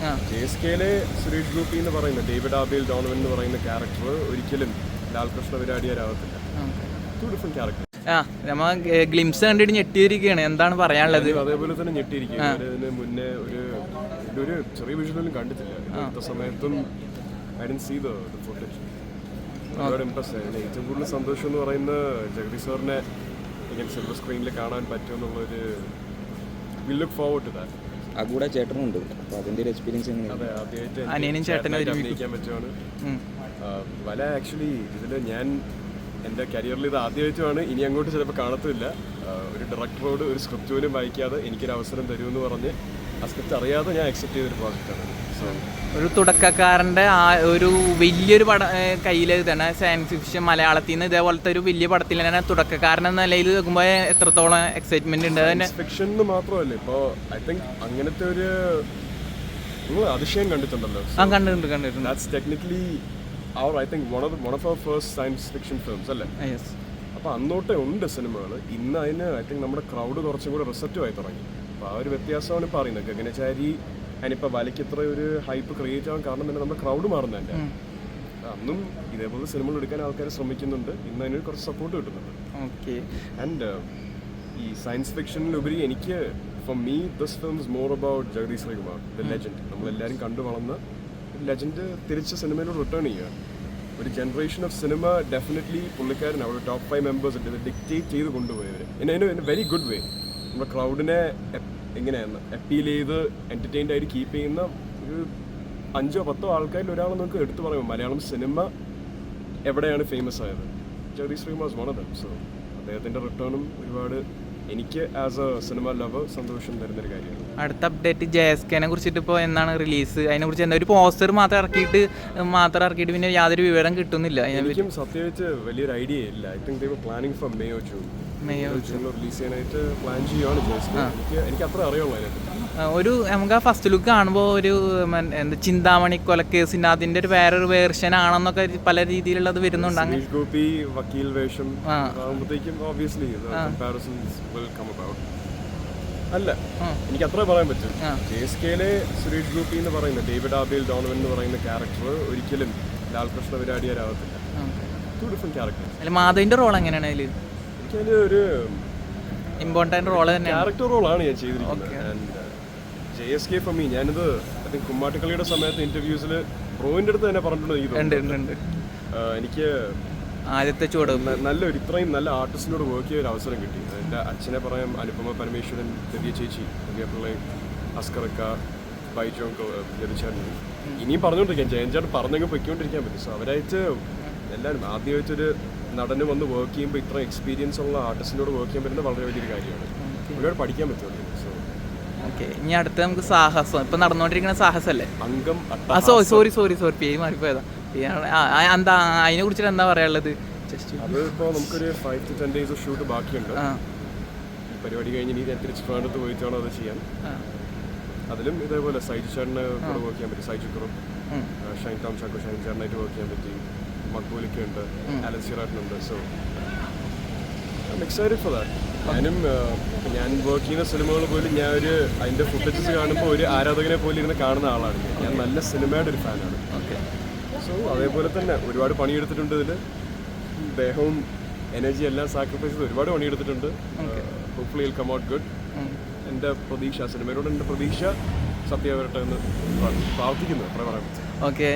J S കെയിലെ സുരേഷ് ഗോപി എന്ന് പറയുന്ന ഡേവിഡ് ആബേൽ ഡോണവൻ എന്ന് പറയുന്ന ക്യാരക്ടർ ഒരിക്കലും ലാൽകൃഷ്ണ വിരാടിയാരാകത്തില്ല ടു ഡിഫറെന്റ് ക്യാരക്ടർ ആ നമ്മ ഗ്ലിംസ് കണ്ടിട്ട് ഞെട്ടിയിരിക്കുകയാണ് എന്താണ് പറയാനുള്ളത്? അതേപോലെ തന്നെ ഞെട്ടിയിരിക്കുകയാണ്. മുന്നേ ഒരു ഒരു ചെറിയ വിഷയത്തിലും കണ്ടിട്ടില്ല. അടുത്ത സമയത്തും I did see the footage ഒരുപാട് ഇമ്പ്രസ് ആയി. ഏറ്റവും കൂടുതൽ സന്തോഷം എന്ന് പറയുന്ന ജഗദീഷ് സാറിനെ ഇങ്ങനെ സിൽവർ സ്ക്രീനിൽ കാണാൻ പറ്റുമെന്നുള്ളൊരു will look forward to that ആ കൂടെ ചേട്ടനുണ്ട്. അപ്പോൾ അതിന്റെ ഒരു എക്സ്പീരിയൻസ് അനിയനും ചേട്ടനും അഭിനയിക്കാൻ പറ്റുവാണ്. വല ആക്ച്വലി ഇതിൽ ഞാൻ എന്റെ കരിയറിൽ ഇത് ആദ്യമായിട്ടുമാണ് ഇനി അങ്ങോട്ട് ചിലപ്പോൾ കാണത്തില്ല ഒരു ഡയറക്ടറോട് ഒരു സ്ക്രിപ്റ്റ് പോലും വായിക്കാതെ എനിക്കൊരു അവസരം തരുമെന്ന് പറഞ്ഞ് ആ സ്ക്രിപ്റ്റ് അറിയാതെ ഞാൻ അക്സെപ്റ്റ് ചെയ്തൊരു പ്രോജക്റ്റാണ് സോ ഒരു തുടക്കക്കാരന്റെ ആ ഒരു വലിയൊരു പട കയ്യിൽ തന്നെ സയൻസ് ഫിക്ഷൻ മലയാളത്തിൽ നിന്ന് ഇതേപോലത്തെ ഒരു വലിയ പടത്തിൽ തന്നെ തുടക്കക്കാരൻ എന്ന നിലയിൽ നോക്കുമ്പോൾ എത്രത്തോളം എക്സൈറ്റ്മെന്റ് ഉണ്ട് തന്നെ ഫിക്ഷൻ മാത്രമല്ല ഇപ്പോൾ ഐ തിങ്ക് അങ്ങനത്തെ ഒരു നിങ്ങൾ അതിശയം കണ്ടിട്ടുണ്ടല്ലോ. ആ കണ്ടിട്ടുണ്ട് കണ്ടിട്ടുണ്ട്. That's technically our I think one of one of our first science fiction films അല്ലേ? അപ്പോൾ അന്നോട്ടേ ഉണ്ട് സിനിമകൾ ഇന്ന് അതിന് ഐ തിങ്ക് നമ്മുടെ ക്രൗഡ് കുറച്ചും കൂടെ റിസപ്റ്റീവ് ആയി തുടങ്ങി. അപ്പോൾ ആ ഒരു വ്യത്യാസമാണ് ഇപ്പോൾ അറിയുന്നത് ഗഗനചാരി അതിനിപ്പോൾ വലയ്ക്ക് ഇത്ര ഒരു ഹൈപ്പ് ക്രിയേറ്റ് ആവാൻ കാരണം തന്നെ നമ്മുടെ ക്രൗഡ് മാറുന്നതല്ല അന്നും ഇതേപോലെ സിനിമകൾ എടുക്കാൻ ആൾക്കാർ ശ്രമിക്കുന്നുണ്ട്. ഇന്ന് അതിന് കുറച്ച് സപ്പോർട്ട് കിട്ടുന്നുണ്ട്. ഓക്കെ ആൻഡ് ഈ സയൻസ് ഫിക്ഷനിലുപരി എനിക്ക് for me this films more about Jagadish Sreekumar the legend നമ്മളെല്ലാവരും കണ്ടു വളർന്ന ലെജൻഡ് തിരിച്ച് സിനിമയിലോട് റിട്ടേൺ ചെയ്യുക. ഒരു ജനറേഷൻ ഓഫ് സിനിമ ഡെഫിനറ്റ്ലി പുള്ളിക്കാരൻ അവിടെ ടോപ്പ് ഫൈവ് മെമ്പേഴ്സ് ഉണ്ട് ഡിക്റ്റേറ്റ് ചെയ്ത് കൊണ്ടുപോയവർ in in very good way നമ്മുടെ ക്രൗഡിനെ എങ്ങനെയാണ് അപ്പീൽ ചെയ്ത് എന്റർടൈൻഡ് ആയിട്ട് കീപ്പ് ചെയ്യുന്ന ഒരു അഞ്ചോ പത്തോ ആൾക്കാരിൽ ഒരാൾ നമുക്ക് എടുത്തു പറയാം. മലയാളം സിനിമ എവിടെയാണ് ഫേമസ് ആയത്? ജഗദീഷ് ശ്രീമാസ് വൺ ഓഫ് ദം സോ അദ്ദേഹത്തിന്റെ റിട്ടേണും ഒരുപാട് എനിക്ക് ആസ് എ സിനിമ ലവർ സന്തോഷം തരുന്നൊരു കാര്യമാണ്. അടുത്ത അപ്ഡേറ്റ് ജെ എസ് കെനെ കുറിച്ചിട്ട് ഇപ്പോൾ എന്നാണ് റിലീസ് അതിനെ കുറിച്ച് എന്താ? ഒരു പോസ്റ്റർ മാത്രം ഇറക്കിയിട്ട് മാത്രം ഇറക്കിയിട്ട് പിന്നെ യാതൊരു വിവരം കിട്ടുന്നില്ല. എനിക്കും സത്യം വെച്ച് വലിയൊരു ഐഡിയ ഇല്ല. I think they're planning for May or June release ചെയ്യാനായിട്ട് പ്ലാൻ ചെയ്യുകയാണ് ജസ്റ്റ് എനിക്ക് എനിക്ക് അത്ര അറിയുള്ളൂ അതിനകത്ത് ആ, ഒരു നമുക്ക് ആ ഫസ്റ്റ് ലുക്ക് കാണുമ്പോൾ ഒരു എന്താ ചിന്താമണി കൊലക്കേസിന്റെ അതിന്റെ ഒരു വേറൊരു വേർഷൻ ആണെന്നൊക്കെ പല രീതിയിലുള്ളത് വരുന്നുണ്ട് അങ്ങനെ ഗോപി വക്കീൽ വേഷം. ഓബിയസ്ലി അല്ല. എനിക്ക് അത്രേ പറയാൻ പറ്റും. ജെ എസ് കെയിലെ സുരേഷ് ഗോപി എന്ന് പറയുന്ന ഡേവിഡ് ആബേൽ ഡോണവൻ എന്ന് പറയുന്ന ക്യാരക്ടർ ഒരിക്കലും ലാൽകൃഷ്ണ വിരാടിയാരാവത്തില്ല ടു ഡിഫറെന്റ് ക്യാരക്ടേഴ്സ് മാധവിന്റെ റോൾ എങ്ങനെയാണ് അതിൽ എനിക്കതിൽ ഒരു ഇമ്പോർട്ടന്റ് റോൾ തന്നെയാണ്. ക്യാരക്ടർ റോളാണ് ഞാൻ ചെയ്തിരിക്കുന്നത്. J S K for me ഞാനിത് ഐ തിങ്ക് കുമ്മാട്ടിക്കളിയുടെ സമയത്ത് ഇന്റർവ്യൂസിൽ റോവിന്റെ അടുത്ത് തന്നെ പറഞ്ഞിട്ടുണ്ട് എനിക്ക് എനിക്ക് ആദ്യത്തെ ചുവട്. നല്ലൊരു ഇത്രയും നല്ല ആർട്ടിസ്റ്റിനോട് വർക്ക് ചെയ്യാൻ ഒരു അവസരം കിട്ടി. എന്റെ അച്ഛനെ പറയാം അനുപമ പരമേശ്വരൻ ദിവ്യ ചേച്ചി ദിവ്യ പിള്ളേ അസ്കറക്ക ബൈജോ ലഭിച്ചാൽ ഇനിയും പറഞ്ഞുകൊണ്ടിരിക്കാം. ജയൻചാട്ട് പറഞ്ഞെങ്കിൽ പൊയ്ക്കൊണ്ടിരിക്കാൻ പറ്റും. സോ അവരായിട്ട് എല്ലാവരും ആദ്യമായിട്ടൊരു നടന് വന്ന് വർക്ക് ചെയ്യുമ്പോൾ ഇത്ര എക്സ്പീരിയൻസ് ഉള്ള ആർട്ടിസ്റ്റിനോട് വർക്ക് ചെയ്യാൻ പറ്റുന്നത് വളരെ വലിയൊരു കാര്യമാണ്. ഒരുപാട് പഠിക്കാൻ പറ്റുള്ളൂ സോ ഓക്കെ ഇനി അടുത്ത നമുക്ക് സാഹസം. ഇപ്പൊ നടന്നുകൊണ്ടിരിക്കുന്ന സാഹസല്ലേ? അംഗം ആ സോറി സോറി സോറി സോറി പേര് മാറിപ്പോയതാ. എന്താ അതിനെ കുറിച്ചിട്ട് എന്താ പറയാനുള്ളത്? ജസ്റ്റ് അത് ഇപ്പോൾ നമുക്കൊരു five to ten days shoot ബാക്കിയുണ്ട്. പരിപാടി കഴിഞ്ഞ് ഇനി ഞാൻ തിരിച്ച് ട്രിവാൻഡ്രത്ത് പോയിട്ട് വേണം അത് ചെയ്യാൻ? അതിലും ഇതേപോലെ സൈജു ചേട്ടനെ കൂടെ വർക്ക് ചെയ്യാൻ പറ്റി. സൈജു കുറവ് ഷൈൻ താം ചാക്കോ ഷൈൻ ചേട്ടനായിട്ട് വർക്ക് ചെയ്യാൻ പറ്റി. അലൻ സിറാട്ടിനുണ്ട് സോ എക്സൈറ്റഡ് ഫോർ ദാറ്റ് ഞാനും ഞാൻ വർക്ക് ചെയ്യുന്ന സിനിമകൾ പോലും ഞാൻ ഒരു അതിന്റെ ഫുട്ടേജസ് കാണുമ്പോൾ ഒരു ആരാധകനെ പോലെ ഇരുന്ന് കാണുന്ന ആളാണ് ഞാൻ. നല്ല സിനിമയുടെ ഒരു ഫാനാണ് ഓക്കെ സോ അതേപോലെ തന്നെ ഒരുപാട് പണിയെടുത്തിട്ടുണ്ട് ഇതിൽ ദേഹവും എനർജി എല്ലാം സാക്രിഫൈസ് ചെയ്ത് ഒരുപാട് പണിയെടുത്തിട്ടുണ്ട്. Hopefully will come out good എന്റെ പ്രതീക്ഷ സിനിമയോട് എന്റെ പ്രതീക്ഷ സത്യവരട്ടെ എന്ന് പ്രാർത്ഥിക്കുന്നു. അത്ര പറയാൻ ഓക്കെ